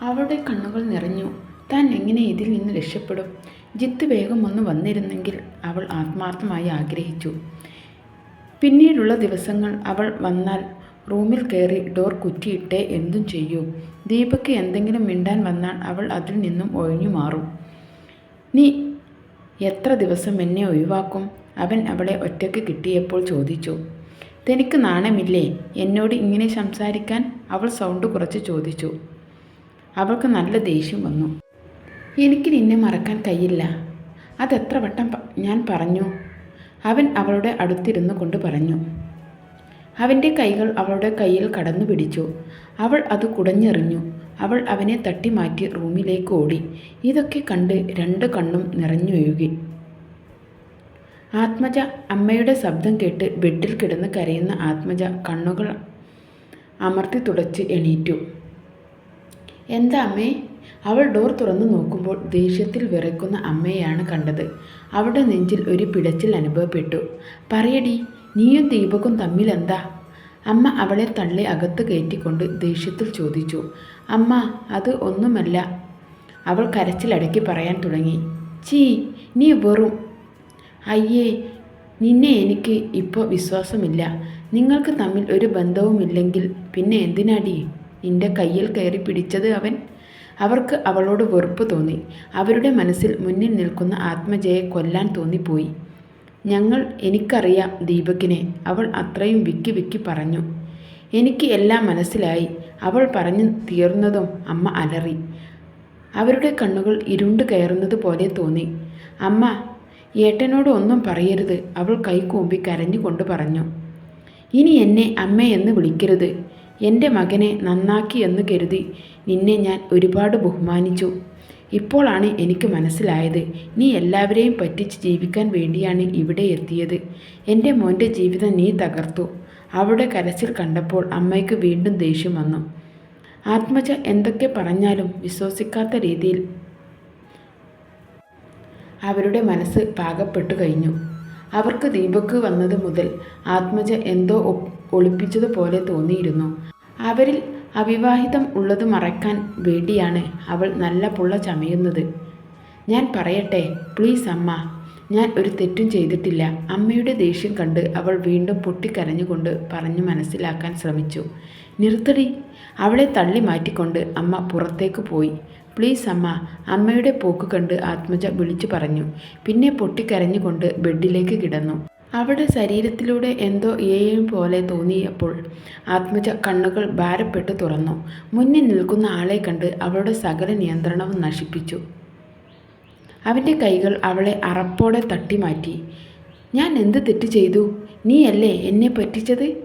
അവളുടെ കണ്ണുകൾ നിറഞ്ഞു. താൻ എങ്ങനെ ഇതിൽ നിന്ന് രക്ഷപ്പെടും? ജിത്ത് വേഗം ഒന്ന് വന്നിരുന്നെങ്കിൽ അവൾ ആത്മാർത്ഥമായി ആഗ്രഹിച്ചു. പിന്നീടുള്ള ദിവസങ്ങൾ അവൾ വന്നാൽ റൂമിൽ കയറി ഡോർ കുറ്റിയിട്ടേ എന്തും ചെയ്യൂ. ദീപയ്ക്ക് എന്തെങ്കിലും മിണ്ടാൻ വന്നാൽ അവൾ അതിൽ നിന്നും ഒഴിഞ്ഞു മാറും. നീ എത്ര ദിവസം എന്നെ ഒഴിവാക്കും? അവൻ അവളെ ഒറ്റയ്ക്ക് കിട്ടിയപ്പോൾ ചോദിച്ചു. തനിക്ക് നാണമില്ലേ? എന്നോട് ഇങ്ങനെ സംസാരിക്കാൻ? അവൾ സൗണ്ട് കുറച്ച് ചോദിച്ചു. അവൾക്ക് നല്ല ദേഷ്യം വന്നു. എനിക്ക് നിന്നെ മറക്കാൻ കഴിയില്ല. അതെത്ര വട്ടം ഞാൻ പറഞ്ഞു. അവൻ അവളുടെ അടുത്തിരുന്നു കൊണ്ട് പറഞ്ഞു. അവന്റെ കൈകൾ അവളുടെ കയ്യിൽ കടന്നു പിടിച്ചു. അവൾ അത് കുടഞ്ഞെറിഞ്ഞു. അവൾ അവനെ തട്ടി മാറ്റി റൂമിലേക്ക് ഓടി. ഇതൊക്കെ കണ്ട് രണ്ട് കണ്ണും നിറഞ്ഞൊഴുകി. ആത്മജ അമ്മയുടെ ശബ്ദം കേട്ട് ബെഡിൽ കിടന്ന് കരയുന്ന ആത്മജ കണ്ണുകൾ അമർത്തി തുടച്ച് എണീറ്റു. എന്താ അമ്മേ? അവൾ ഡോർ തുറന്നു നോക്കുമ്പോൾ ദേഷ്യത്തിൽ വിറയ്ക്കുന്ന അമ്മയാണ് കണ്ടത്. അവളുടെ നെഞ്ചിൽ ഒരു പിടച്ചിൽ അനുഭവപ്പെട്ടു. പറയടി നീയും ദീപകും തമ്മിൽ എന്താ? അമ്മ അവളെ തള്ളി അകത്ത് കയറ്റിക്കൊണ്ട് ദേഷ്യത്തിൽ ചോദിച്ചു. അമ്മ അത് ഒന്നുമല്ല. അവൾ കരച്ചിലടക്കി പറയാൻ തുടങ്ങി. ചീ നീ വെറും. അയ്യേ നിന്നെ എനിക്ക് ഇപ്പോൾ വിശ്വാസമില്ല. നിങ്ങൾക്ക് തമ്മിൽ ഒരു ബന്ധവുമില്ലെങ്കിൽ പിന്നെ എന്തിനാടി? നിന്റെ കയ്യിൽ കയറി പിടിച്ചത് അവൻ? അവർക്ക് അവളോട് വെറുപ്പ് തോന്നി. അവരുടെ മനസ്സിൽ മുന്നിൽ നിൽക്കുന്ന ആത്മജയെ കൊല്ലാൻ തോന്നിപ്പോയി. ഞങ്ങൾ എനിക്കറിയാം ദീപകിനെ. അവൾ അത്രയും വിക്കി വിക്കി പറഞ്ഞു. എനിക്ക് എല്ലാം മനസ്സിലായി. അവൾ പറഞ്ഞു തീർന്നതും അമ്മ അലറി. അവരുടെ കണ്ണുകൾ ഇരുണ്ട് കയറുന്നത് പോലെ തോന്നി. അമ്മ ഏട്ടനോട് ഒന്നും പറയരുത്. അവൾ കൈകൂമ്പി കരഞ്ഞുകൊണ്ട് പറഞ്ഞു. ഇനി എന്നെ അമ്മയെന്ന് വിളിക്കരുത്. എന്റെ മകനെ നന്നാക്കി എന്ന് കരുതി നിന്നെ ഞാൻ ഒരുപാട് ബഹുമാനിച്ചു. ഇപ്പോഴാണ് എനിക്ക് മനസ്സിലായത് നീ എല്ലാവരെയും പറ്റിച്ച് ജീവിക്കാൻ വേണ്ടിയാണ് ഇവിടെ എത്തിയത്. എന്റെ മോന്റെ ജീവിതം നീ തകർത്തു. അവിടെ കരച്ചിൽ കണ്ടപ്പോൾ അമ്മയ്ക്ക് വീണ്ടും ദേഷ്യം വന്നു. ആത്മജ എന്തൊക്കെ പറഞ്ഞാലും വിശ്വസിക്കാത്ത രീതിയിൽ അവരുടെ മനസ്സ് പാകപ്പെട്ടു കഴിഞ്ഞു. അവർക്ക് ദീപക്ക് വന്നത് മുതൽ ആത്മജ എന്തോ ഒളിപ്പിച്ചതുപോലെ തോന്നിയിരുന്നു. അവരിൽ അവിവാഹിതം ഉള്ളത് മറക്കാൻ വേണ്ടിയാണ് അവൾ നല്ല പുള്ള ചമയുന്നത്. ഞാൻ പറയട്ടെ പ്ലീസ് അമ്മ. ഞാൻ ഒരു തെറ്റും ചെയ്തിട്ടില്ല. അമ്മയുടെ ദേഷ്യം കണ്ട് അവൾ വീണ്ടും പൊട്ടിക്കരഞ്ഞുകൊണ്ട് പറഞ്ഞു മനസ്സിലാക്കാൻ ശ്രമിച്ചു. നിർത്തടി. അവളെ തള്ളി മാറ്റിക്കൊണ്ട് അമ്മ പുറത്തേക്ക് പോയി. പ്ലീസ് അമ്മ. അമ്മയുടെ പോക്ക് കണ്ട് ആത്മജ വിളിച്ചു പറഞ്ഞു. പിന്നെ പൊട്ടിക്കരഞ്ഞുകൊണ്ട് ബെഡിലേക്ക് കിടന്നു. അവളുടെ ശരീരത്തിലൂടെ എന്തോ ഏയും പോലെ തോന്നിയപ്പോൾ ആത്മജ കണ്ണുകൾ ഭാരപ്പെട്ട് തുറന്നു. മുന്നിൽ നിൽക്കുന്ന ആളെ കണ്ട് അവളുടെ സകല നിയന്ത്രണവും നശിപ്പിച്ചു. അവന്റെ കൈകൾ അവളെ അറപ്പോടെ തട്ടിമാറ്റി. ഞാൻ എന്ത് തെറ്റ് ചെയ്തു? നീയല്ലേ എന്നെ പറ്റിച്ചത്?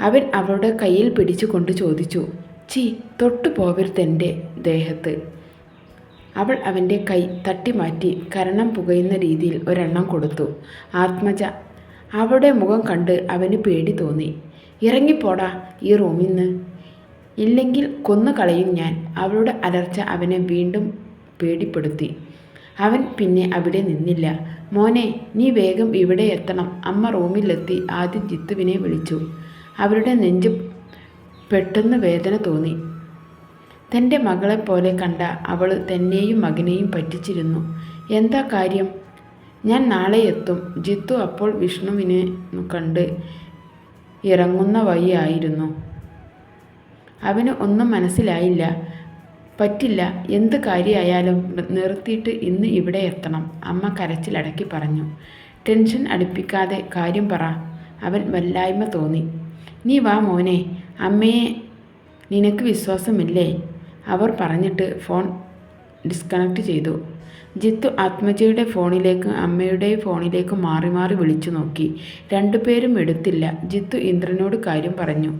അവൻ അവളുടെ കയ്യിൽ പിടിച്ചുകൊണ്ട് ചോദിച്ചു. ചീ തൊട്ടു പോവരുത് എന്റെ ദേഹത്ത്. അവൾ അവന്റെ കൈ തട്ടിമാറ്റി കരണം പുകയുന്ന രീതിയിൽ ഒരെണ്ണം കൊടുത്തു. ആത്മജ അവളുടെ മുഖം കണ്ട് അവന് പേടി തോന്നി. ഇറങ്ങിപ്പോടാ ഈ റൂമിൽ നിന്ന് ഇല്ലെങ്കിൽ കൊന്നു കളയും ഞാൻ. അവളുടെ അലർച്ച അവനെ വീണ്ടും പേടിപ്പെടുത്തി. അവൻ പിന്നെ അവിടെ നിന്നില്ല. മോനെ നീ വേഗം ഇവിടെ എത്തണം. അമ്മ റൂമിലെത്തി ആദ്യം ജിത്തുവിനെ വിളിച്ചു. അവരുടെ നെഞ്ച് പെട്ടെന്ന് വേദന തോന്നി. തന്റെ മകളെപ്പോലെ കണ്ട അവൾ തന്നെയും മകനെയും പറ്റിച്ചിരുന്നു. എന്താ കാര്യം? ഞാൻ നാളെ എത്തും. ജിത്തു അപ്പോൾ വിഷ്ണുവിനെ കണ്ട് ഇറങ്ങുന്ന വഴിയായിരുന്നു അവന് ഒന്നും മനസ്സിലായില്ല. പറ്റില്ല. എന്ത് കാര്യമായാലും നിർത്തിയിട്ട് ഇന്ന് ഇവിടെ എത്തണം അമ്മ കരച്ചിലടക്കി പറഞ്ഞു. ടെൻഷൻ അടുപ്പിക്കാതെ കാര്യം പറ. അവൻ വല്ലായ്മ തോന്നി. നീ വാ മോനെ. അമ്മയെ നിനക്ക് വിശ്വാസമില്ലേ? അവർ പറഞ്ഞിട്ട് ഫോൺ ഡിസ്കണക്ട് ചെയ്തു. ജിത്തു ആത്മജയുടെ ഫോണിലേക്കും അമ്മയുടെ ഫോണിലേക്കും മാറി മാറി വിളിച്ചു നോക്കി. രണ്ടുപേരും എടുത്തില്ല. ജിത്തു ഇന്ദ്രനോട് കാര്യം പറഞ്ഞു.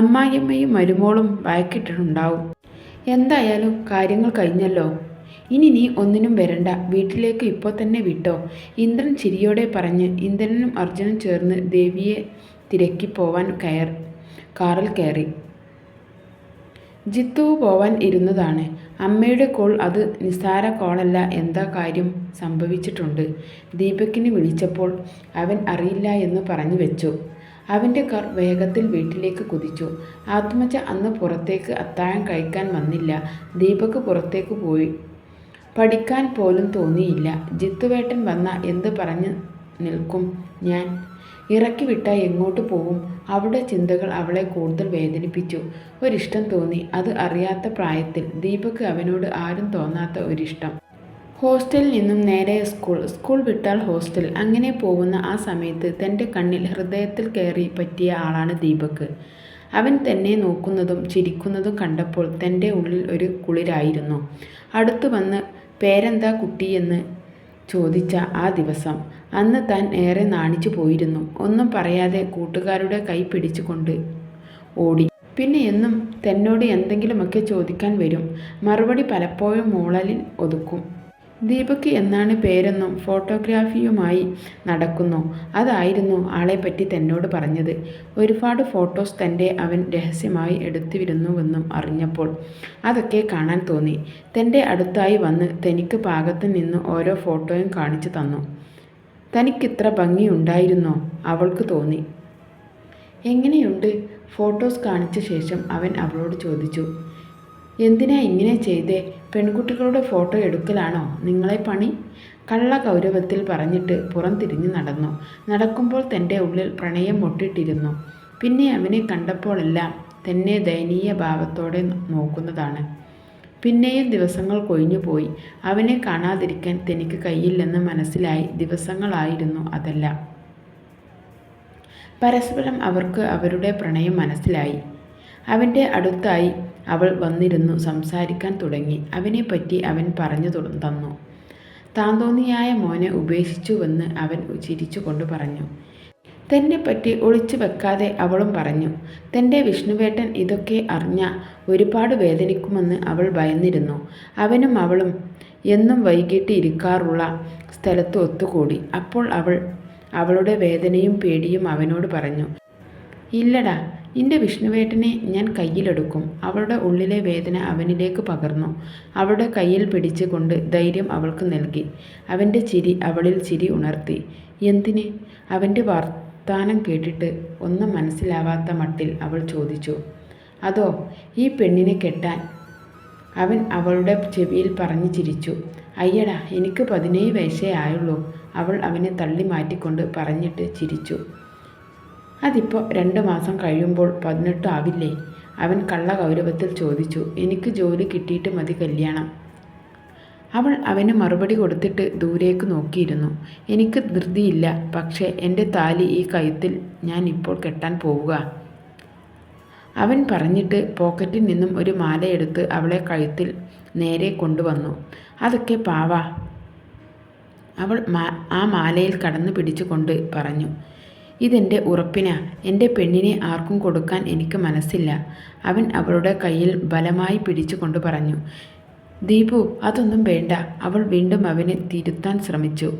അമ്മായിയമ്മയും മരുമോളും വായിക്കിട്ടുണ്ടാവും എന്തായാലും കാര്യങ്ങൾ കഴിഞ്ഞല്ലോ. ഇനി നീ ഒന്നിനും വരണ്ട. വീട്ടിലേക്ക് ഇപ്പോൾ തന്നെ വിട്ടോ. ഇന്ദ്രൻ ചിരിയോടെ പറഞ്ഞ് ഇന്ദ്രനും അർജുനും ചേർന്ന് ദേവിയെ തിരക്കി പോവാൻ കയർ കാറിൽ കയറി. ജിത്തു പോവാൻ ഇരുന്നതാണ്. അമ്മയുടെ കോൾ അത് നിസ്സാര കോളല്ല എന്താ കാര്യം സംഭവിച്ചിട്ടുണ്ട്. ദീപക്കിനെ വിളിച്ചപ്പോൾ അവൻ അറിയില്ല എന്ന് പറഞ്ഞു വെച്ചു. അവന്റെ കാർ വേഗത്തിൽ വീട്ടിലേക്ക് കുതിച്ചു. ആത്മജ അന്ന് പുറത്തേക്ക് അത്താഴം കഴിക്കാൻ വന്നില്ല. ദീപക് പുറത്തേക്ക് പോയി. പഠിക്കാൻ പോലും തോന്നിയില്ല. ജിത്തുവേട്ടൻ വന്ന എന്ത് പറഞ്ഞ് നിൽക്കും ഞാൻ? ഇറക്കി വിട്ടാൽ എങ്ങോട്ട് പോവും? അവളുടെ ചിന്തകൾ അവളെ കൂടുതൽ വേദനിപ്പിച്ചു. ഒരിഷ്ടം തോന്നി. അത് അറിയാത്ത പ്രായത്തിൽ ദീപക് അവനോട് ആരും തോന്നാത്ത ഒരിഷ്ടം. ഹോസ്റ്റലിൽ നിന്നും നേരെ സ്കൂൾ. സ്കൂൾ വിട്ടാൽ ഹോസ്റ്റൽ. അങ്ങനെ പോകുന്ന ആ സമയത്ത് തന്റെ കണ്ണിൽ ഹൃദയത്തിൽ കയറി പറ്റിയ ആളാണ് ദീപക്. അവൻ തന്നെ നോക്കുന്നതും ചിരിക്കുന്നതും കണ്ടപ്പോൾ തന്റെ ഉള്ളിൽ ഒരു കുളിരായിരുന്നു. അടുത്തു വന്ന് പേരെന്താ കുട്ടിയെന്ന് ചോദിച്ച ആ ദിവസം. അന്ന് താൻ ഏറെ നാണിച്ചു പോയിരുന്നു. ഒന്നും പറയാതെ കൂട്ടുകാരുടെ കൈ പിടിച്ചുകൊണ്ട് ഓടി. പിന്നെ എന്നും തന്നോട് എന്തെങ്കിലുമൊക്കെ ചോദിക്കാൻ വരും. മറുപടി പലപ്പോഴും മൂളലിൽ ഒതുക്കും. ദീപക് എന്നാണ് പേരെന്നും ഫോട്ടോഗ്രാഫിയുമായി നടക്കുന്നു. അതായിരുന്നു ആളെ ആളെപ്പറ്റി തന്നോട് പറഞ്ഞത്. ഒരുപാട് ഫോട്ടോസ് തന്റെ അവൻ രഹസ്യമായി എടുത്തിരുന്നുവെന്നും അറിഞ്ഞപ്പോൾ അതൊക്കെ കാണാൻ തോന്നി. തന്റെ അടുത്തായി വന്ന് തനിക്ക് പാകത്ത് നിന്ന് ഓരോ ഫോട്ടോയും കാണിച്ചു തന്നു. തനിക്കിത്ര ഭംഗിയുണ്ടായിരുന്നോ? അവൾക്ക് തോന്നി. എങ്ങനെയുണ്ട്? ഫോട്ടോസ് കാണിച്ച ശേഷം അവൻ അവളോട് ചോദിച്ചു. എന്തിനാ ഇങ്ങനെ ചെയ്തേ? പെൺകുട്ടികളുടെ ഫോട്ടോ എടുക്കലാണോ നിങ്ങളെ പണി? കള്ള ഗൗരവത്തിൽ പറഞ്ഞിട്ട് പുറം തിരിഞ്ഞു നടന്നു. നടക്കുമ്പോൾ തന്റെ ഉള്ളിൽ പ്രണയം മുട്ടിട്ടിരുന്നു. പിന്നെ അവനെ കണ്ടപ്പോഴെല്ലാം തന്നെ ദയനീയ ഭാവത്തോടെ നോക്കുന്നതാണ്. പിന്നെയും ദിവസങ്ങൾ കൊഴിഞ്ഞുപോയി അവനെ കാണാതിരിക്കാൻ തനിക്ക് കഴിയില്ലെന്ന് മനസ്സിലായി ദിവസങ്ങളായിരുന്നു അതല്ല. പരസ്പരം അവർക്ക് അവരുടെ പ്രണയം മനസ്സിലായി. അവന്റെ അടുത്തായി അവൾ വന്നിരുന്നു സംസാരിക്കാൻ തുടങ്ങി. അവനെപ്പറ്റി അവൻ പറഞ്ഞു തന്നു. താന്തോന്നിയായ മോനെ ഉപേക്ഷിച്ചുവെന്ന് അവൻ ചിരിച്ചുകൊണ്ട് പറഞ്ഞു. പറ്റി ഒളിച്ചു വെക്കാതെ അവളും പറഞ്ഞു. തന്റെ വിഷ്ണുവേട്ടൻ ഇതൊക്കെ അറിഞ്ഞ ഒരുപാട് വേദനിക്കുമെന്ന് അവൾ ഭയന്നിരുന്നു. അവനും അവളും എന്നും വൈകിട്ട് ഇരിക്കാറുള്ള സ്ഥലത്ത് ഒത്തുകൂടി. അപ്പോൾ അവൾ അവളുടെ വേദനയും പേടിയും അവനോട് പറഞ്ഞു. ഇല്ലടാ നിന്റെ വിഷ്ണുവേട്ടനെ ഞാൻ കയ്യിലെടുക്കും. അവളുടെ ഉള്ളിലെ വേദന അവനിലേക്ക് പകർന്നു. അവളുടെ കയ്യിൽ പിടിച്ചുകൊണ്ട് ധൈര്യം അവൾക്ക് നൽകി. അവന്റെ ചിരി അവളിൽ ചിരി ഉണർത്തി. എന്തിന്? അവന്റെ വർത്താനം കേട്ടിട്ട് ഒന്നും മനസ്സിലാവാത്ത മട്ടിൽ അവൾ ചോദിച്ചു. അതോ ഈ പെണ്ണിനെ കെട്ടാൻ? അവൻ അവളുടെ ചെവിയിൽ പറഞ്ഞു ചിരിച്ചു. അയ്യടാ എനിക്ക് പതിനേഴ് വയസ്സേ ആയുള്ളൂ. അവൾ അവനെ തള്ളി മാറ്റിക്കൊണ്ട് പറഞ്ഞിട്ട് ചിരിച്ചു. അതിപ്പോൾ രണ്ട് മാസം കഴിയുമ്പോൾ പതിനെട്ട് ആവില്ലേ? അവൻ കള്ള ഗൗരവത്തിൽ ചോദിച്ചു എനിക്ക് ജോലി കിട്ടിയിട്ട് മതി കല്യാണം. അവൾ അവന് മറുപടി കൊടുത്തിട്ട് ദൂരേക്ക് നോക്കിയിരുന്നു. എനിക്ക് ധൃതിയില്ല പക്ഷേ എന്റെ താലി ഈ കഴുത്തിൽ ഞാൻ ഇപ്പോൾ കെട്ടാൻ പോവുക. അവൻ പറഞ്ഞിട്ട് പോക്കറ്റിൽ നിന്നും ഒരു മാലയെടുത്ത് അവളെ കഴുത്തിൽ നേരെ കൊണ്ടുവന്നു. അതൊക്കെ പാവാ. അവൾ ആ മാലയിൽ കടന്നു പിടിച്ചുകൊണ്ട് പറഞ്ഞു. ഇതെന്റെ ഉറപ്പിനാ. എന്റെ പെണ്ണിനെ ആർക്കും കൊടുക്കാൻ എനിക്ക് മനസ്സില്ല. അവൻ അവളുടെ കയ്യിൽ ബലമായി പിടിച്ചുകൊണ്ട് പറഞ്ഞു ദീപു അതൊന്നും വേണ്ട. അവൾ വീണ്ടും അവനെ തിരുത്താൻ ശ്രമിച്ചു.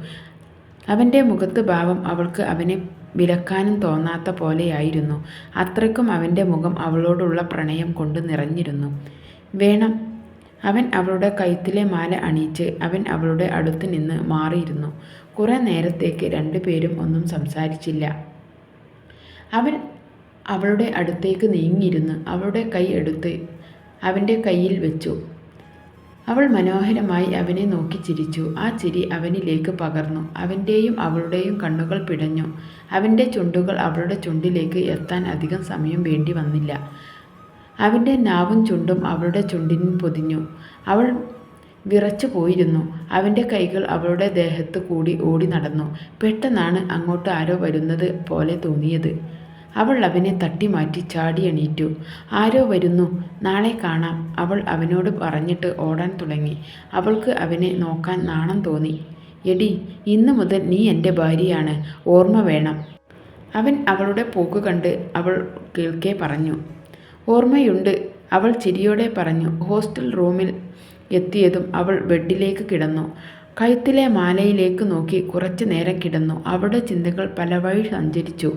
അവന്റെ മുഖത്ത് ഭാവം അവൾക്ക് അവനെ വിലക്കാനും തോന്നാത്ത പോലെയായിരുന്നു. അത്രയ്ക്കും അവന്റെ മുഖം അവളോടുള്ള പ്രണയം കൊണ്ട് നിറഞ്ഞിരുന്നു. വേണം അവൻ അവളുടെ കഴുത്തിലെ മാല അണിയിച്ച് അവൻ അവളുടെ അടുത്ത് നിന്ന് മാറിയിരുന്നു. കുറേ നേരത്തേക്ക് രണ്ടുപേരും ഒന്നും സംസാരിച്ചില്ല. അവൻ അവളുടെ അടുത്തേക്ക് നീങ്ങിയിരുന്നു. അവളുടെ കൈ എടുത്ത് അവന്റെ കയ്യിൽ വെച്ചു. അവൾ മനോഹരമായി അവനെ നോക്കി ചിരിച്ചു. ആ ചിരി അവനിലേക്ക് പകർന്നു. അവന്റെയും അവളുടെയും കണ്ണുകൾ പിടഞ്ഞു. അവന്റെ ചുണ്ടുകൾ അവളുടെ ചുണ്ടിലേക്ക് എത്താൻ അധികം സമയം വേണ്ടി വന്നില്ല. അവന്റെ നാവും ചുണ്ടും അവളുടെ ചുണ്ടിനും പൊതിഞ്ഞു. അവൾ വിറച്ചു പോയിരുന്നു. അവന്റെ കൈകൾ അവളുടെ ദേഹത്ത് കൂടി ഓടി നടന്നു. പെട്ടെന്നാണ് അങ്ങോട്ട് ആരോ വരുന്നത് പോലെ തോന്നിയത്. അവൾ അവനെ തട്ടിമാറ്റി ചാടി എണീറ്റു. ആരോ വരുന്നു. നാളെ കാണാം. അവൾ അവനോട് പറഞ്ഞിട്ട് ഓടാൻ തുടങ്ങി. അവൾക്ക് അവനെ നോക്കാൻ നാണം തോന്നി. എടി ഇന്നു മുതൽ നീ എന്റെ ഭാര്യയാണ്. ഓർമ്മ വേണം. അവൻ അവളുടെ പോക്ക് കണ്ട് അവൾ കേൾക്കേ പറഞ്ഞു. ഓർമ്മയുണ്ട്. അവൾ ചിരിയോടെ പറഞ്ഞു. ഹോസ്റ്റൽ റൂമിൽ എത്തിയതും അവൾ ബെഡിലേക്ക് കിടന്നു. കഴുത്തിലെ മാലയിലേക്ക് നോക്കി കുറച്ചു നേരം കിടന്നു. അവളുടെ ചിന്തകൾ പല വഴി സഞ്ചരിച്ചു.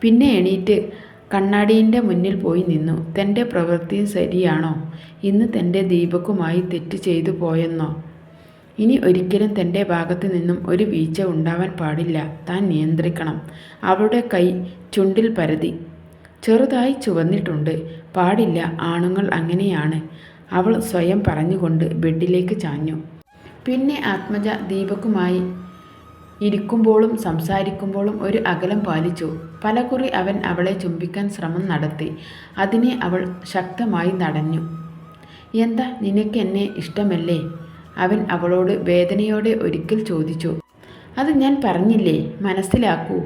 പിന്നെ എണീറ്റ് കണ്ണാടിയിന്റെ മുന്നിൽ പോയി നിന്നു. തന്റെ പ്രവൃത്തി ശരിയാണോ? ഇന്ന് തന്റെ ദീപക്കുമായി തെറ്റ് ചെയ്തു പോയെന്നോ? ഇനി ഒരിക്കലും തന്റെ ഭാഗത്തു നിന്നും ഒരു വീഴ്ച ഉണ്ടാവാൻ പാടില്ല. താൻ നിയന്ത്രിക്കണം. അവളുടെ കൈ ചുണ്ടിൽ പരതി. ചെറുതായി ചുവന്നിട്ടുണ്ട്. പാടില്ല ആണുങ്ങൾ അങ്ങനെയാണ്. അവൾ സ്വയം പറഞ്ഞുകൊണ്ട് ബെഡിലേക്ക് ചാഞ്ഞു. പിന്നെ ആത്മജ ദീപക്കുമായി ഇരിക്കുമ്പോഴും സംസാരിക്കുമ്പോഴും ഒരു അകലം പാലിച്ചു. പലകുറി അവൻ അവളെ ചുംബിക്കാൻ ശ്രമം നടത്തി. അതിനെ അവൾ ശക്തമായി നടഞ്ഞു. എന്താ നിനക്കെന്നെ ഇഷ്ടമല്ലേ? അവൻ അവളോട് വേദനയോടെ ഒരിക്കൽ ചോദിച്ചു. അത് ഞാൻ പറഞ്ഞില്ലേ? മനസ്സിലാക്കൂ.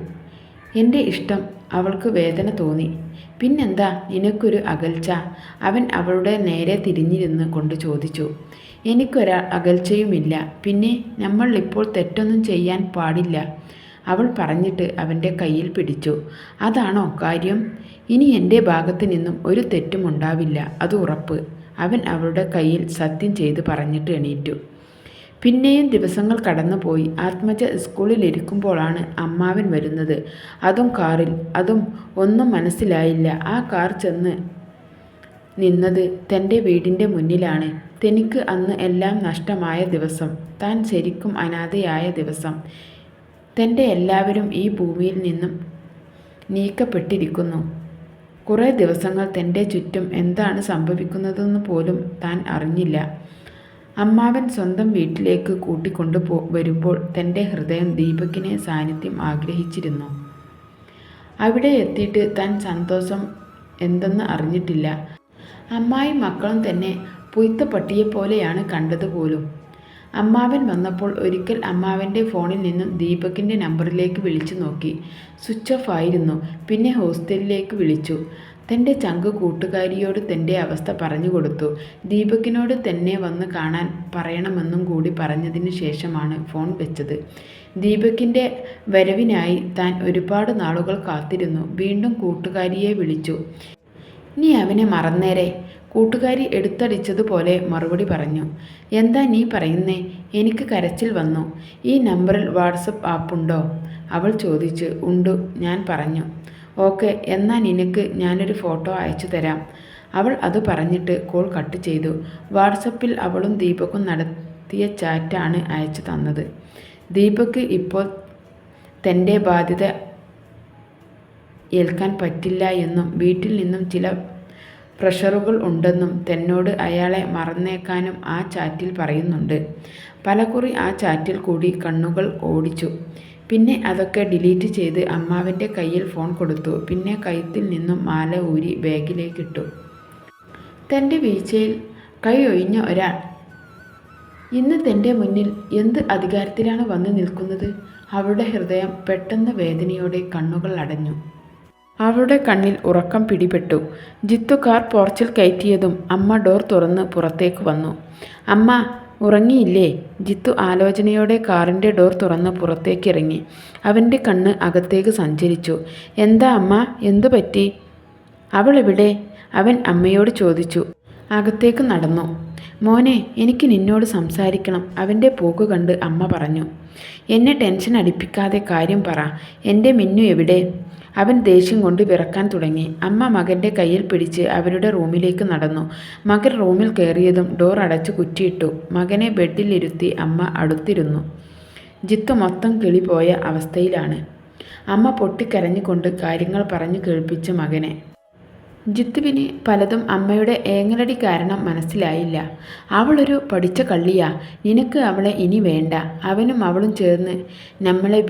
എന്റെ ഇഷ്ടം. അവൾക്ക് വേദന തോന്നി. പിന്നെന്താ നിനക്കൊരു അകൽച്ച? അവൻ അവളുടെ നേരെ തിരിഞ്ഞിരുന്ന് കൊണ്ട് ചോദിച്ചു. എനിക്കൊരു അകൽച്ചയുമില്ല. പിന്നെ നമ്മൾ ഇപ്പോൾ തെറ്റൊന്നും ചെയ്യാൻ പാടില്ല. അവൾ പറഞ്ഞിട്ട് അവന്റെ കയ്യിൽ പിടിച്ചു. അതാണോ കാര്യം? ഇനി എന്റെ ഭാഗത്ത് നിന്നും ഒരു തെറ്റും ഉണ്ടാവില്ല അത് ഉറപ്പ്. അവൻ അവളുടെ കയ്യിൽ സത്യം ചെയ്ത് പറഞ്ഞിട്ട് എണീറ്റു. പിന്നെയും ദിവസങ്ങൾ കടന്നുപോയി. ആത്മജ സ്കൂളിലിരിക്കുമ്പോഴാണ് അമ്മാവൻ വരുന്നത്. അതും കാറിൽ. അതും ഒന്നും മനസ്സിലായില്ല. ആ കാർ ചെന്ന് നിന്നത് തന്റെ വീടിന്റെ മുന്നിലാണ്. തനിക്ക് അന്ന് എല്ലാം നഷ്ടമായ ദിവസം. താൻ ശരിക്കും അനാഥയായ ദിവസം. തന്റെ എല്ലാവരും ഈ ഭൂമിയിൽ നിന്നും നീക്കപ്പെട്ടിരിക്കുന്നു. കുറേ ദിവസങ്ങൾ തന്റെ ചുറ്റും എന്താണ് സംഭവിക്കുന്നതെന്ന് പോലും താൻ അറിഞ്ഞില്ല. അമ്മാവൻ സ്വന്തം വീട്ടിലേക്ക് കൂട്ടിക്കൊണ്ടു പോ വരുമ്പോൾ തന്റെ ഹൃദയം ദീപകിനെ സാന്നിധ്യം ആഗ്രഹിച്ചിരുന്നു. അവിടെ എത്തിയിട്ട് താൻ സന്തോഷം എന്തെന്ന് അറിഞ്ഞിട്ടില്ല. അമ്മായി മക്കളും തന്നെ പുയ്ത്ത പട്ടിയെപ്പോലെയാണ് കണ്ടത് പോലും. അമ്മാവൻ വന്നപ്പോൾ ഒരിക്കൽ അമ്മാവന്റെ ഫോണിൽ നിന്നും ദീപകിന്റെ നമ്പറിലേക്ക് വിളിച്ചു നോക്കി. സ്വിച്ച് ഓഫ് ആയിരുന്നു. പിന്നെ ഹോസ്റ്റലിലേക്ക് വിളിച്ചു. തന്റെ ചങ്ക് കൂട്ടുകാരിയോട് തന്റെ അവസ്ഥ പറഞ്ഞു കൊടുത്തു. ദീപകിനോട് തന്നെ വന്ന് കാണാൻ പറയണമെന്നും കൂടി പറഞ്ഞതിന് ശേഷമാണ് ഫോൺ വെച്ചത്. ദീപകിന്റെ വരവിനായി താൻ ഒരുപാട് നാളുകൾ കാത്തിരുന്നു. വീണ്ടും കൂട്ടുകാരിയെ വിളിച്ചു. നീ അവനെ മറന്നേരെ കൂട്ടുകാരി എടുത്തടിച്ചതുപോലെ മറുപടി പറഞ്ഞു. എന്താ നീ പറയുന്നേ? എനിക്ക് കരച്ചിൽ വന്നു. ഈ നമ്പറിൽ വാട്സപ്പ് ആപ്പുണ്ടോ? അവൾ ചോദിച്ചു. ഉണ്ട് ഞാൻ പറഞ്ഞു. ഓക്കെ എന്നാൽ നിനക്ക് ഞാനൊരു ഫോട്ടോ അയച്ചു തരാം. അവൾ അത് പറഞ്ഞിട്ട് കോൾ കട്ട് ചെയ്തു. വാട്സപ്പിൽ അവളും ദീപക്കും നടത്തിയ ചാറ്റാണ് അയച്ചു തന്നത്. ദീപക്ക് ഇപ്പോൾ തന്റെ ബാധ്യത ഏൽക്കാൻ പറ്റില്ല എന്നും വീട്ടിൽ നിന്നും ചില പ്രഷറുകൾ ഉണ്ടെന്നും തന്നോട് അയാളെ മറന്നേക്കാനും ആ ചാറ്റിൽ പറയുന്നുണ്ട്. പലകുറി ആ ചാറ്റിൽ കൂടി കണ്ണുകൾ ഓടിച്ചു. പിന്നെ അതൊക്കെ ഡിലീറ്റ് ചെയ്ത് അമ്മാവിന്റെ കയ്യിൽ ഫോൺ കൊടുത്തു. പിന്നെ കഴുത്തിൽ നിന്നും മാല ഊരി ബാഗിലേക്കിട്ടു. തന്റെ വീഴ്ചയിൽ കൈ ഒഴിഞ്ഞ ഒരാൾ ഇന്ന് തന്റെ മുന്നിൽ എന്ത് അധികാരത്തിലാണ് വന്നു നിൽക്കുന്നത്? അവളുടെ ഹൃദയം പെട്ടെന്ന് വേദനയോടെ കണ്ണുകൾ അടഞ്ഞു. അവളുടെ കണ്ണിൽ ഉറക്കം പിടിപെട്ടു. ജിത്തു കാർ പോർച്ചിൽ കയറ്റിയതും അമ്മ ഡോർ തുറന്ന് പുറത്തേക്ക് വന്നു. അമ്മ ഉറങ്ങിയില്ലേ? ജിത്തു ആലോചനയോടെ കാറിന്റെ ഡോർ തുറന്ന് പുറത്തേക്കിറങ്ങി. അവന്റെ കണ്ണ് അകത്തേക്ക് സഞ്ചരിച്ചു. എന്താ അമ്മ? എന്തു പറ്റി? അവളെവിടെ? അവൻ അമ്മയോട് ചോദിച്ചു. അകത്തേക്ക് നടന്നു. മോനെ എനിക്ക് നിന്നോട് സംസാരിക്കണം അവന്റെ പോക്ക് കണ്ട് അമ്മ പറഞ്ഞു. എന്നെ ടെൻഷൻ അടിപ്പിക്കാതെ കാര്യം പറ. എന്റെ മിന്നു എവിടെ? അവൻ ദേഷ്യം കൊണ്ട് വിറക്കാൻ തുടങ്ങി. അമ്മ മകന്റെ കയ്യിൽ പിടിച്ച് അവരുടെ റൂമിലേക്ക് നടന്നു. മകൻ റൂമിൽ കയറിയതും ഡോർ അടച്ചു കുറ്റിയിട്ടു. മകനെ ബെഡിലിരുത്തി അമ്മ അടുത്തിരുന്നു. ജിത്ത് മൊത്തം കിളിപോയ അവസ്ഥയിലാണ്. അമ്മ പൊട്ടിക്കരഞ്ഞുകൊണ്ട് കാര്യങ്ങൾ പറഞ്ഞു കേൾപ്പിച്ചു മകനെ. ജിത്തുവിന് പലതും അമ്മയുടെ ഏങ്ങലടി കാരണം മനസ്സിലായില്ല. അവളൊരു പഠിച്ച കള്ളിയാ. നിനക്ക് അവളെ ഇനി വേണ്ട. അവനും അവളും ചേർന്ന് നമ്മളെ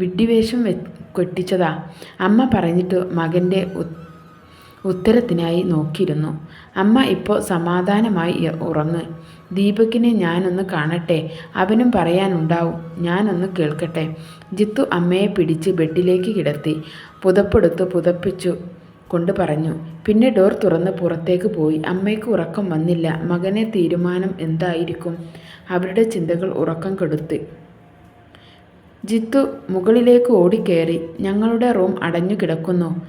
വിഡ്ഡിവേഷം കെട്ടിച്ചതാ. അമ്മ പറഞ്ഞിട്ട് മകന്റെ ഉത്തരത്തിനായി നോക്കിയിരുന്നു. അമ്മ ഇപ്പോൾ സമാധാനമായി ഉറങ്ങ്. ദീപകിനെ ഞാനൊന്ന് കാണട്ടെ. അവനും പറയാനുണ്ടാവും. ഞാനൊന്ന് കേൾക്കട്ടെ. ജിത്തു അമ്മയെ പിടിച്ച് ബെഡിലേക്ക് കിടത്തി. പുതപ്പെടുത്ത് പുതപ്പിച്ചു കൊണ്ട് പറഞ്ഞു. പിന്നെ ഡോർ തുറന്ന് പുറത്തേക്ക് പോയി. അമ്മയ്ക്ക് ഉറക്കം വന്നില്ല. മകനെ തീരുമാനം എന്തായിരിക്കും? അവരുടെ ചിന്തകൾ ഉറക്കം കെടുത്തി. ജിത്തു മുകളിലേക്ക് ഓടിക്കയറി ഞങ്ങളുടെ റൂം അടഞ്ഞു കിടക്കുന്നു.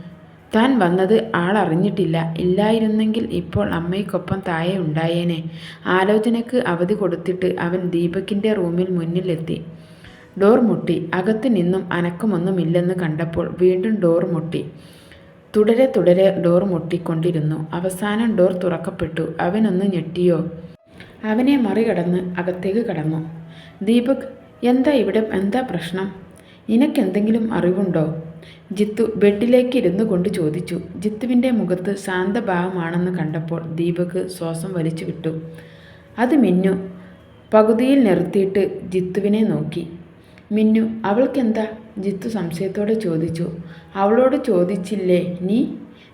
താൻ വന്നത് ആളറിഞ്ഞിട്ടില്ല ഇല്ലായിരുന്നെങ്കിൽ ഇപ്പോൾ അമ്മയ്ക്കൊപ്പം തായേ ഉണ്ടായേനെ. ആലോചനയ്ക്ക് അവധി കൊടുത്തിട്ട് അവൻ ദീപകിന്റെ റൂമിൽ മുന്നിലെത്തി. ഡോർ മുട്ടി. അകത്ത് നിന്നും അനക്കമൊന്നുമില്ലെന്ന് കണ്ടപ്പോൾ വീണ്ടും ഡോർ മുട്ടി. തുടരെ തുടരെ ഡോർ മുട്ടിക്കൊണ്ടിരുന്നു. അവസാനം ഡോർ തുറക്കപ്പെട്ടു. അവനൊന്ന് ഞെട്ടിയോ? അവനെ മറികടന്ന് അകത്തേക്ക് കടന്നു. ദീപക് എന്താ ഇവിടെ എന്താ പ്രശ്നം? നിനക്കെന്തെങ്കിലും അറിവുണ്ടോ? ജിത്തു ബെഡിലേക്ക് ഇരുന്നു കൊണ്ട് ചോദിച്ചു. ജിത്തുവിന്റെ മുഖത്ത് ശാന്തഭാവമാണെന്ന് കണ്ടപ്പോൾ ദീപക് ശ്വാസം വലിച്ചു വിട്ടു. അത് മിന്നു. പകുതിയിൽ നിർത്തിയിട്ട് ജിത്തുവിനെ നോക്കി. മിന്നു അവൾക്കെന്താ? ജിത്തു സംശയത്തോടെ ചോദിച്ചു. അവളോട് ചോദിച്ചില്ലേ നീ?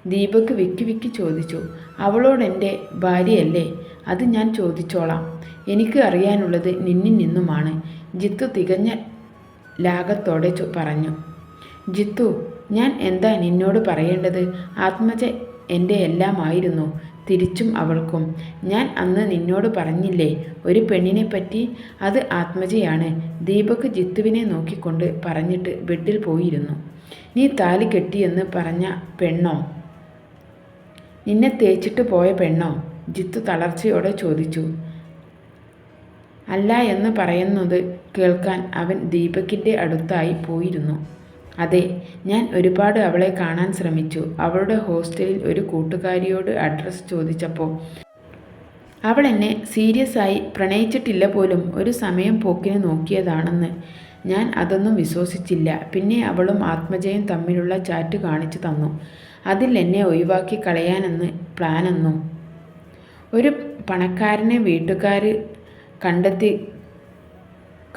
ദീപക് വിക്കി വിക്കി ചോദിച്ചു. അവളോടെന്റെ ഭാര്യയല്ലേ? അത് ഞാൻ ചോദിച്ചോളാം. എനിക്ക് അറിയാനുള്ളത് നിന്നിൽ നിന്നുമാണ്. ജിത്തു തികഞ്ഞ ലാഘത്തോടെ പറഞ്ഞു. ജിത്തു ഞാൻ എന്താ നിന്നോട് പറയേണ്ടത്? ആത്മജ എന്റെ എല്ലാമായിരുന്നു. തിരിച്ചും അവൾക്കും. ഞാൻ അന്ന് നിന്നോട് പറഞ്ഞില്ലേ ഒരു പെണ്ണിനെ പറ്റി അത് ആത്മജയാണ്. ദീപക് ജിത്തുവിനെ നോക്കിക്കൊണ്ട് പറഞ്ഞിട്ട് ബെഡിൽ പോയിരുന്നു. നീ താലി കെട്ടിയെന്ന് പറഞ്ഞ പെണ്ണോ? നിന്നെ തേച്ചിട്ട് പോയ പെണ്ണോ? ജിത്തു തളർച്ചയോടെ ചോദിച്ചു. അല്ല എന്ന് പറയുന്നത് കേൾക്കാൻ അവൻ ദീപകിന്റെ അടുത്തായി പോയിരുന്നു. അതെ ഞാൻ ഒരുപാട് അവളെ കാണാൻ ശ്രമിച്ചു. അവളുടെ ഹോസ്റ്റലിൽ ഒരു കൂട്ടുകാരിയോട് അഡ്രസ്സ് ചോദിച്ചപ്പോൾ അവൾ എന്നെ സീരിയസ് ആയി പ്രണയിച്ചിട്ടില്ല പോലും. ഒരു സമയം പോക്കിന് നോക്കിയതാണെന്ന്. ഞാൻ അതൊന്നും വിശ്വസിച്ചില്ല. പിന്നെ അവളും ആത്മജയും തമ്മിലുള്ള ചാറ്റ് കാണിച്ചു തന്നു. അതിൽ എന്നെ ഒഴിവാക്കി കളയാനെന്ന് പ്ലാനെന്നും. ഒരു പണക്കാരനെ വീട്ടുകാർ കണ്ടെത്തി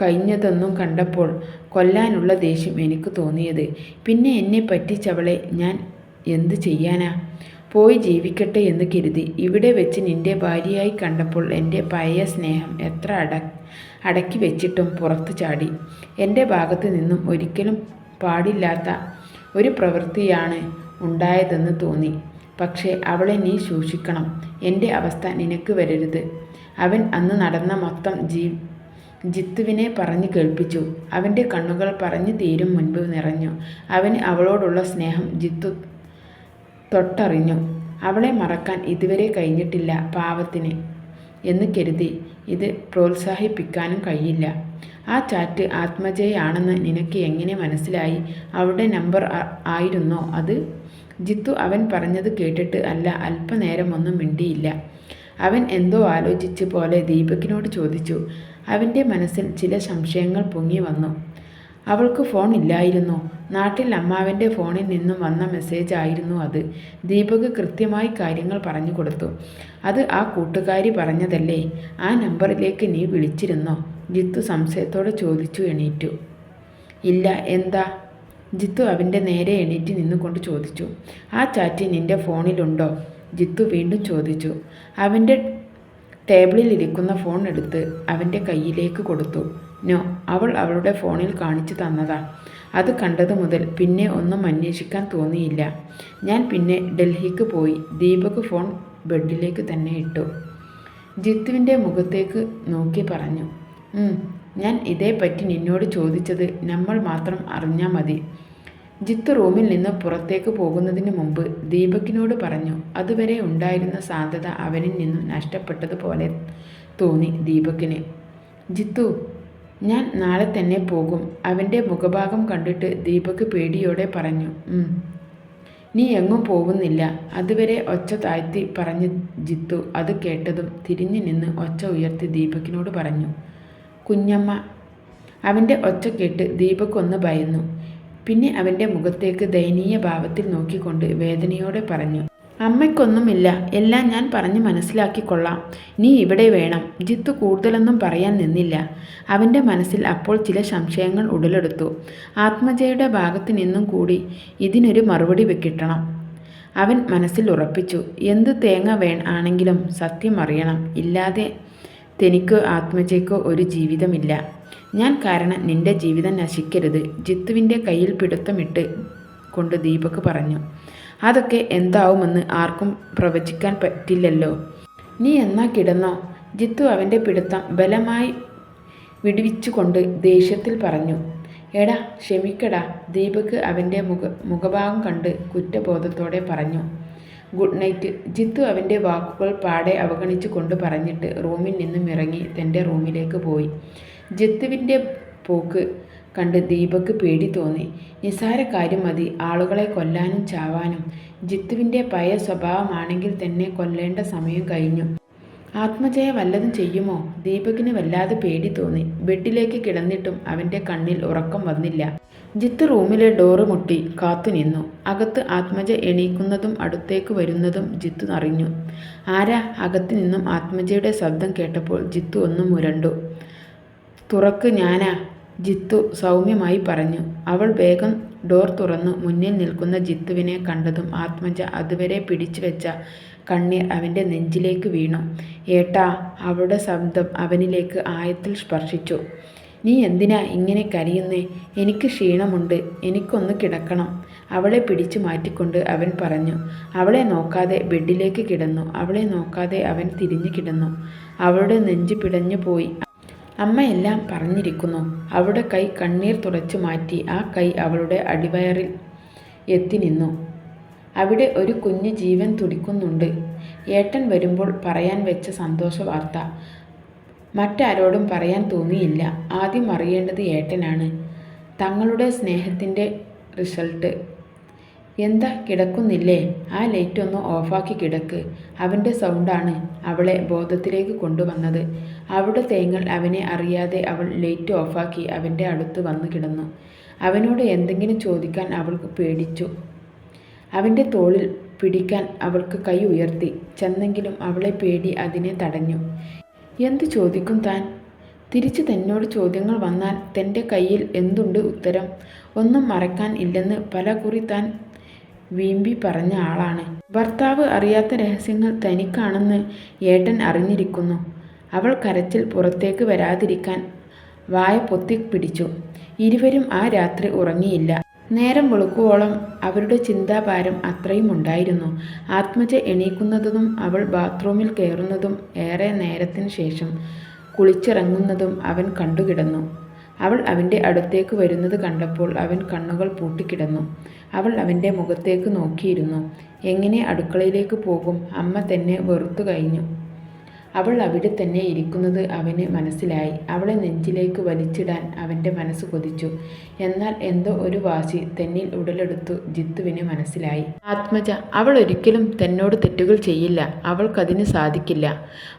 കഴിഞ്ഞതെന്നും കണ്ടപ്പോൾ കൊല്ലാനുള്ള ദേഷ്യം എനിക്ക് തോന്നിയത്. പിന്നെ എന്നെ പറ്റിച്ചവളെ ഞാൻ എന്ത് ചെയ്യാനാ? പോയി ജീവിക്കട്ടെ എന്ന് കരുതി. ഇവിടെ വെച്ച് നിന്റെ ഭാര്യയായി കണ്ടപ്പോൾ എന്റെ പഴയ സ്നേഹം എത്ര അട അടക്കി വെച്ചിട്ടും പുറത്തു ചാടി. എന്റെ ഭാഗത്ത് നിന്നും ഒരിക്കലും പാടില്ലാത്ത ഒരു പ്രവൃത്തിയാണ് ഉണ്ടായതെന്ന് തോന്നി. പക്ഷേ അവളെ നീ സൂക്ഷിക്കണം. എന്റെ അവസ്ഥ നിനക്ക് വരരുത്. അവൻ അന്ന് നടന്ന മൊത്തം ജീ ജിത്തുവിനെ പറഞ്ഞു കേൾപ്പിച്ചു. അവന്റെ കണ്ണുകൾ പറഞ്ഞു തീരും മുൻപ് നിറഞ്ഞു. അവന് അവളോടുള്ള സ്നേഹം ജിത്തു തൊട്ടറിഞ്ഞു. അവളെ മറക്കാൻ ഇതുവരെ കഴിഞ്ഞിട്ടില്ല പാവത്തിന് എന്ന് കരുതി ഇത് പ്രോത്സാഹിപ്പിക്കാനും കഴിയില്ല. ആ ചാറ്റ് ആത്മജയാണെന്ന് നിനക്ക് എങ്ങനെ മനസ്സിലായി? അവളുടെ നമ്പർ ആയിരുന്നോ? അത് ജിത്തു അവൻ പറഞ്ഞത് കേട്ടിട്ട് അല്ല അല്പനേരം ഒന്നും മിണ്ടിയില്ല. അവൻ എന്തോ ആലോചിച്ച് പോലെ ദീപകിനോട് ചോദിച്ചു. അവന്റെ മനസ്സിൽ ചില സംശയങ്ങൾ പൊങ്ങി വന്നു. അവൾക്ക് ഫോൺ ഇല്ലായിരുന്നു. നാട്ടിൽ അമ്മാവന്റെ ഫോണിൽ നിന്നും വന്ന മെസ്സേജ് ആയിരുന്നു അത്. ദീപക് കൃത്യമായി കാര്യങ്ങൾ പറഞ്ഞു കൊടുത്തു. അത് ആ കൂട്ടുകാരി പറഞ്ഞതല്ലേ? ആ നമ്പറിലേക്ക് നീ വിളിച്ചിരുന്നോ? ജിത്തു സംശയത്തോടെ ചോദിച്ചു എണീറ്റു. ഇല്ല എന്താ? ജിത്തു അവന്റെ നേരെ എണീറ്റ് നിന്നുകൊണ്ട് ചോദിച്ചു. ആ ചാറ്റ് നിന്റെ ഫോണിലുണ്ടോ? ജിത്തു വീണ്ടും ചോദിച്ചു. അവന്റെ ടേബിളിൽ ഇരിക്കുന്ന ഫോൺ എടുത്ത് അവന്റെ കയ്യിലേക്ക് കൊടുത്തു. നോ അവൾ അവളുടെ ഫോണിൽ കാണിച്ചു തന്നതാ. അത് കണ്ടതു മുതൽ പിന്നെ ഒന്നും അന്വേഷിക്കാൻ തോന്നിയില്ല. ഞാൻ പിന്നെ ഡൽഹിക്ക് പോയി ദീപക് ഫോൺ ബെഡിലേക്ക് തന്നെ ഇട്ടു. ജിത്തുവിന്റെ മുഖത്തേക്ക് നോക്കി പറഞ്ഞു. ഞാൻ ഇതേപ്പറ്റി നിന്നോട് ചോദിച്ചത് നമ്മൾ മാത്രം അറിഞ്ഞാൽ മതി. ജിത്ത് റൂമിൽ നിന്ന് പുറത്തേക്ക് പോകുന്നതിന് മുമ്പ് ദീപകിനോട് പറഞ്ഞു അതുവരെ ഉണ്ടായിരുന്ന ശാന്തത അവനിൽ നിന്നും നഷ്ടപ്പെട്ടതുപോലെ തോന്നി ദീപകിന്. ജിത്തു ഞാൻ നാളെ തന്നെ പോകും. അവന്റെ മുഖഭാഗം കണ്ടിട്ട് ദീപക് പേടിയോടെ പറഞ്ഞു നീ എങ്ങും പോകുന്നില്ല. അതുവരെ ഒച്ച താഴ്ത്തി പറഞ്ഞ് ജിത്തു അത് കേട്ടതും തിരിഞ്ഞു നിന്ന് ഒച്ച ഉയർത്തി ദീപകിനോട് പറഞ്ഞു കുഞ്ഞമ്മ. അവന്റെ ഒച്ച കേട്ട് ദീപക് ഒന്ന് ഭയന്നു പിന്നെ അവന്റെ മുഖത്തേക്ക് ദയനീയ ഭാവത്തിൽ നോക്കിക്കൊണ്ട് വേദനയോടെ പറഞ്ഞു അമ്മയ്ക്കൊന്നുമില്ല എല്ലാം ഞാൻ പറഞ്ഞ് മനസ്സിലാക്കിക്കൊള്ളാം. നീ ഇവിടെ വേണം. ജിത്തു കൂടുതലൊന്നും പറയാൻ നിന്നില്ല. അവന്റെ മനസ്സിൽ അപ്പോൾ ചില സംശയങ്ങൾ ഉടലെടുത്തു. ആത്മജയുടെ ഭാഗത്തു നിന്നും കൂടി ഇതിനൊരു മറുപടി കിട്ടണം. അവൻ മനസ്സിൽ ഉറപ്പിച്ചു എന്ത് തേങ്ങ വേ ആണെങ്കിലും സത്യം അറിയണം. ഇല്ലാതെ തനിക്കോ ആത്മജയ്ക്കോ ഒരു ജീവിതമില്ല. ഞാൻ കാരണം നിന്റെ ജീവിതം നശിക്കരുത്. ജിത്തുവിന്റെ കയ്യിൽ പിടുത്തമിട്ട് കൊണ്ട് ദീപക് പറഞ്ഞു. അതൊക്കെ എന്താവുമെന്ന് ആർക്കും പ്രവചിക്കാൻ പറ്റില്ലല്ലോ. നീ എന്നാ കിടന്നോ? ജിത്തു അവന്റെ പിടുത്തം ബലമായി വിടുവിച്ചുകൊണ്ട് ദേഷ്യത്തിൽ പറഞ്ഞു. എടാ ക്ഷമിക്കടാ. ദീപക് അവന്റെ മുഖ മുഖഭാവം കണ്ട് കുറ്റബോധത്തോടെ പറഞ്ഞു. Good night. ജിത്തു അവന്റെ വാക്കുകൾ പാടെ അവഗണിച്ചു കൊണ്ട് പറഞ്ഞിട്ട് റൂമിൽ നിന്നും ഇറങ്ങി തന്റെ റൂമിലേക്ക് പോയി. ജിത്തുവിന്റെ പോക്ക് കണ്ട് ദീപക്ക് പേടി തോന്നി. നിസ്സാര കാര്യം മതി. ആളുകളെ കൊല്ലാനും ചാവാനും. ജിത്തുവിന്റെ പഴയ സ്വഭാവമാണെങ്കിൽ തന്നെ കൊല്ലേണ്ട സമയം കഴിഞ്ഞു. ആത്മജയ വല്ലതും ചെയ്യുമോ? ദീപകിന് വല്ലാതെ പേടി തോന്നി. ബെഡിലേക്ക് കിടന്നിട്ടും അവന്റെ കണ്ണിൽ ഉറക്കം വന്നില്ല. ജിത്ത് റൂമിലെ ഡോറ് മുട്ടി കാത്തു നിന്നു. അകത്ത് ആത്മജ എണീക്കുന്നതും അടുത്തേക്ക് വരുന്നതും ജിത്തു അറിഞ്ഞു. ആരാ? അകത്ത് നിന്നും ആത്മജയുടെ ശബ്ദം കേട്ടപ്പോൾ ജിത്തു ഒന്നും മുരണ്ടു തുറക്ക് ഞാനാ ജിത്തു സൗമ്യമായി പറഞ്ഞു. അവൾ വേഗം ഡോർ തുറന്നു. മുന്നിൽ നിൽക്കുന്ന ജിത്തുവിനെ കണ്ടതും ആത്മജ അതുവരെ പിടിച്ചു വെച്ച കണ്ണീർ അവന്റെ നെഞ്ചിലേക്ക് വീണു. ഏട്ടാ അവളുടെ ശബ്ദം അവനിലേക്ക് ആയത്തിൽ സ്പർശിച്ചു. നീ എന്തിനാ ഇങ്ങനെ കരയുന്നേ? എനിക്ക് ക്ഷീണമുണ്ട്. എനിക്കൊന്ന് കിടക്കണം. അവളെ പിടിച്ചു മാറ്റിക്കൊണ്ട് അവൻ പറഞ്ഞു. അവളെ നോക്കാതെ ബെഡിലേക്ക് കിടന്നു. അവളെ നോക്കാതെ അവൻ തിരിഞ്ഞു കിടന്നു. അവളുടെ നെഞ്ച് പിടഞ്ഞു പോയി അമ്മയെല്ലാം പറഞ്ഞിരിക്കുന്നു. അവളുടെ കൈ കണ്ണീർ തുടച്ചു മാറ്റി ആ കൈ അവളുടെ അടിവയറിൽ എത്തി നിന്നു. അവിടെ ഒരു കുഞ്ഞ് ജീവൻ തുടിക്കുന്നുണ്ട്. ഏട്ടൻ വരുമ്പോൾ പറയാൻ വെച്ച സന്തോഷ വാർത്ത. മറ്റാരോടും പറയാൻ തോന്നിയില്ല. ആദ്യം അറിയേണ്ടത് ഏട്ടനാണ്. തങ്ങളുടെ സ്നേഹത്തിന്റെ റിസൾട്ട് എന്താ കിടക്കുന്നില്ലേ? ആ ലൈറ്റ് ഒന്ന് ഓഫാക്കി കിടക്ക്. അവന്റെ സൗണ്ടാണ് അവളെ ബോധത്തിലേക്ക് കൊണ്ടുവന്നത്. അവളുടെ തേങ്ങൾ അവനെ അറിയാതെ അവൾ ലൈറ്റ് ഓഫാക്കി അവന്റെ അടുത്ത് വന്നു കിടന്നു. അവനോട് എന്തെങ്കിലും ചോദിക്കാൻ അവൾക്ക് പേടിച്ചു. അവന്റെ തോളിൽ പിടിക്കാൻ അവൾക്ക് കൈ ഉയർത്തി. ചെന്നെങ്കിലും അവളെ പേടി അതിനെ തടഞ്ഞു. എന്തു ചോദിക്കും താൻ? തിരിച്ച് തന്നോട് ചോദ്യങ്ങൾ വന്നാൽ തന്റെ കയ്യിൽ എന്തുണ്ട് ഉത്തരം? ഒന്നും മറക്കാൻ ഇല്ലെന്ന് പല കുറി താൻ വീമ്പി പറഞ്ഞ ആളാണ്. ഭർത്താവ് അറിയാത്ത രഹസ്യങ്ങൾ തനിക്കാണെന്ന് ഏട്ടൻ അറിഞ്ഞിരിക്കുന്നു. അവൾ കരച്ചിൽ പുറത്തേക്ക് വരാതിരിക്കാൻ വായ പൊത്തി പിടിച്ചു. ഇരുവരും ആ രാത്രി ഉറങ്ങിയില്ല. നേരം വെളുക്കുവോളം അവരുടെ ചിന്താഭാരം അത്രയും ഉണ്ടായിരുന്നു. ആത്മജ എണീക്കുന്നതും അവൾ ബാത്റൂമിൽ കയറുന്നതും ഏറെ നേരത്തിന് ശേഷം കുളിച്ചിറങ്ങുന്നതും അവൻ കണ്ടുകിടന്നു. അവൾ അവന്റെ അടുത്തേക്ക് വരുന്നത് കണ്ടപ്പോൾ അവൻ കണ്ണുകൾ പൂട്ടിക്കിടന്നു. അവൾ അവന്റെ മുഖത്തേക്ക് നോക്കിയിരുന്നു. എങ്ങനെ അടുക്കളയിലേക്ക് പോകും? അമ്മ തന്നെ വെറുത്തു കഴിഞ്ഞു അവൾ അവിടെ തന്നെ ഇരിക്കുന്നത് അവന് മനസ്സിലായി. അവളെ നെഞ്ചിലേക്ക് വലിച്ചിടാൻ അവന്റെ മനസ്സ് കൊതിച്ചു. എന്നാൽ എന്തോ ഒരു വാശി തെന്നിൽ ഉടലെടുത്തു ജിത്തുവിന് മനസ്സിലായി. ആത്മജ അവൾ ഒരിക്കലും തന്നോട് തെറ്റുകൾ ചെയ്യില്ല. അവൾക്കതിന് സാധിക്കില്ല.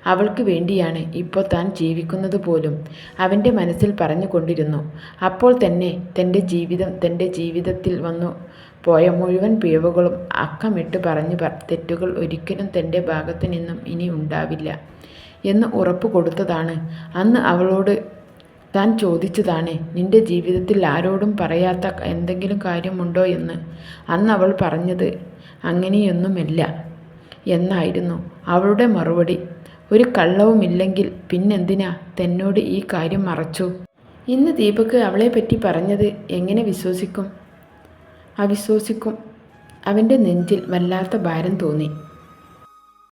അവൾക്ക് വേണ്ടിയാണ് ഇപ്പോൾ താൻ ജീവിക്കുന്നത് പോലും. അവന്റെ മനസ്സിൽ പറഞ്ഞുകൊണ്ടിരുന്നു. അപ്പോൾ തന്നെ തന്റെ ജീവിതം തന്റെ ജീവിതത്തിൽ വന്നു. പോയ മുഴുവൻ പിഴവുകളും അക്കമിട്ട് പറഞ്ഞു തെറ്റുകൾ ഒരിക്കലും തന്റെ ഭാഗത്തു നിന്നും ഇനി ഉണ്ടാവില്ല. എന്ന് ഉറപ്പ് കൊടുത്തതാണ്. അന്ന് അവളോട് താൻ ചോദിച്ചതാണ് നിന്റെ ജീവിതത്തിൽ ആരോടും പറയാത്ത എന്തെങ്കിലും കാര്യമുണ്ടോ എന്ന്? അന്ന് അവൾ പറഞ്ഞത് അങ്ങനെയൊന്നുമില്ല എന്നായിരുന്നു. അവളുടെ മറുപടി ഒരു കള്ളവുമില്ലെങ്കിൽ പിന്നെന്തിനാ തന്നോട് ഈ കാര്യം മറച്ചു? ഇന്ന് ദീപക് പറ്റി പറഞ്ഞത് എങ്ങനെ വിശ്വസിക്കും? അവിശ്വസിക്കും. അവന്റെ നെഞ്ചിൽ വല്ലാത്ത ഭാരം തോന്നി.